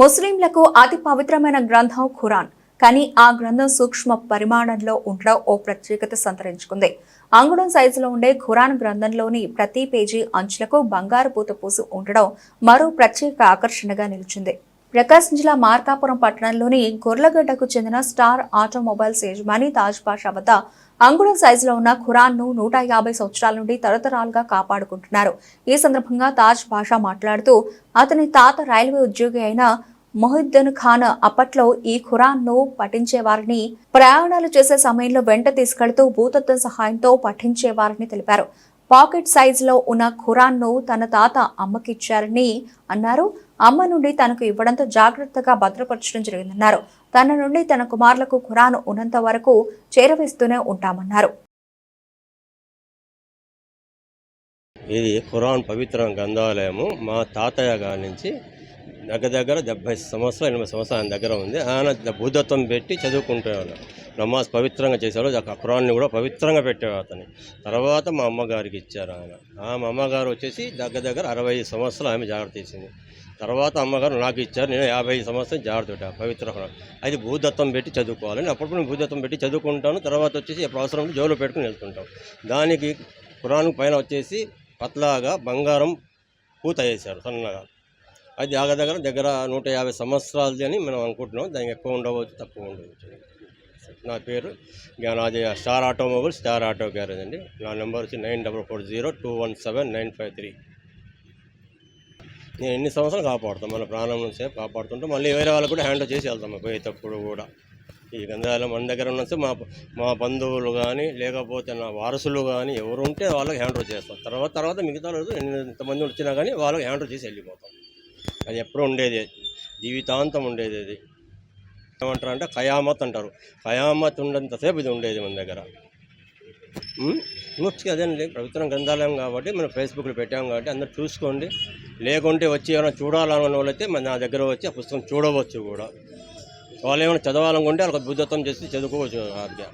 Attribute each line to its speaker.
Speaker 1: ముస్లింలకు అతి పవిత్రమైన గ్రంథం ఖురాన్. కానీ ఆ గ్రంథం సూక్ష్మ పరిమాణంలో ఉండడం ఓ ప్రత్యేకత సంతరించుకుంది. అంగుళం సైజులో ఉండే ఖురాన్ గ్రంథంలోని ప్రతి పేజీ అంచులకు బంగారు పూత పూసి ఉండడం మరో ప్రత్యేక ఆకర్షణగా నిలిచింది. ప్రకాశం జిల్లా మార్కాపురం పట్టణంలోని గొర్లగడ్డకు చెందిన స్టార్ ఆటోమొబైల్స్ యజమాని తాజ్ పాషా వద్ద అంగుళం సైజులో ఉన్న ఖురాన్ను నూట యాభై సంవత్సరాల నుండి తరతరాలుగా కాపాడుకుంటున్నారు. ఈ సందర్భంగా తాజ్ పాషా మాట్లాడుతూ అతని తాత రైల్వే ఉద్యోగి అయిన మొహిద్దన్ ఖాన్ అప్పట్లో ఈ ఖురాన్ను పఠించేవారిని ప్రయాణాలు చేసే సమయంలో వెంట తీసుకెళ్తూ భూతత్వం సహాయంతో పఠించేవారని తెలిపారు. పాకెట్ సైజులో ఉన్న ఖురాన్ను తన తాత అమ్మకిచ్చారని అన్నారు. అమ్మ నుండి తనకు ఇవ్వడంతో జాగ్రత్తగా భద్రపరచడం జరిగిందన్నారు. తన నుండి తన కుమారులకు ఖురాన్ ఉన్నంత వరకు చేరవేస్తూనే ఉంటామన్నారు.
Speaker 2: ఇది ఖురాన్ పవిత్ర గ్రంథాలయము మా తాతయ్య గారి నుంచి దగ్గర దగ్గర డెబ్బై సంవత్సరాలు ఎనభై సంవత్సరాలు ఆయన దగ్గర ఉంది. ఆయన బుద్ధత్వం పెట్టి చదువుకుంటేవాడు నమాజ్ పవిత్రంగా చేసేవాడు ఆ ఖురాన్ని కూడా పవిత్రంగా పెట్టేవాడు అతని తర్వాత మా అమ్మగారికి ఇచ్చారు ఆయన. ఆ మా అమ్మగారు వచ్చేసి దగ్గర దగ్గర అరవై సంవత్సరాలు ఆమె జాగ్రత్త తీసింది తర్వాత అమ్మగారు నాకు ఇచ్చారు నేను యాభై సంవత్సరం జాగ్రత్త పెట్టాను పవిత్ర అది భూదత్వం పెట్టి చదువుకోవాలి నేను అప్పుడప్పుడు భూదత్వం పెట్టి చదువుకుంటాను. తర్వాత వచ్చేసి ఎప్పుడు అవసరం జోలు జోలో పెట్టుకుని వెళ్తుంటాం. దానికి ఖురాన్ పైన వచ్చేసి పత్లాగా బంగారం పూత వేశారు సన్నగా. అది దగ్గర దగ్గర దగ్గర నూట యాభై సంవత్సరాలది అని మనం అనుకుంటున్నాం. దానికి ఎక్కువ ఉండవచ్చు తక్కువ ఉండవచ్చు. నా పేరు Gnanajaya star automobile star auto garage అండి. నా నెంబర్ వచ్చి nine double four zero two one seven nine five three. నేను ఎన్ని సంవత్సరాలు కాపాడుతాం మన ప్రాణం నుంచి కాపాడుతుంటే మళ్ళీ వేరే వాళ్ళకు కూడా హ్యాండిల్ చేసి వెళ్తాం పోయేటప్పుడు కూడా. ఈ గంధాలు మన దగ్గర ఉన్న మా మా బంధువులు కానీ లేకపోతే నా వారసులు కానీ ఎవరు ఉంటే వాళ్ళకి హ్యాండ్ చేస్తాం. తర్వాత తర్వాత మిగతా రోజు ఎంతమంది వచ్చినా కానీ వాళ్ళకి హ్యాండ్ చేసి వెళ్ళిపోతాం. అది ఎప్పుడు ఉండేది. జీవితాంతం ఉండేది అది. ఏమంటారు అంటే ఖయామత్ అంటారు. ఖయామత్ ఉండేంతసేపు ఇది ఉండేది మన దగ్గర. ముఖ్య అదేనండి ప్రభుత్వం గ్రంథాలయం కాబట్టి మనం ఫేస్బుక్లో పెట్టాం కాబట్టి అందరు చూసుకోండి. లేకుంటే వచ్చి ఏమైనా చూడాలనుకున్న వాళ్ళైతే మన నా దగ్గర వచ్చి ఆ పుస్తకం చూడవచ్చు కూడా. వాళ్ళు ఏమైనా చదవాలనుకుంటే వాళ్ళకి బుద్ధత్వం చేసి చదువుకోవచ్చు హాయిగా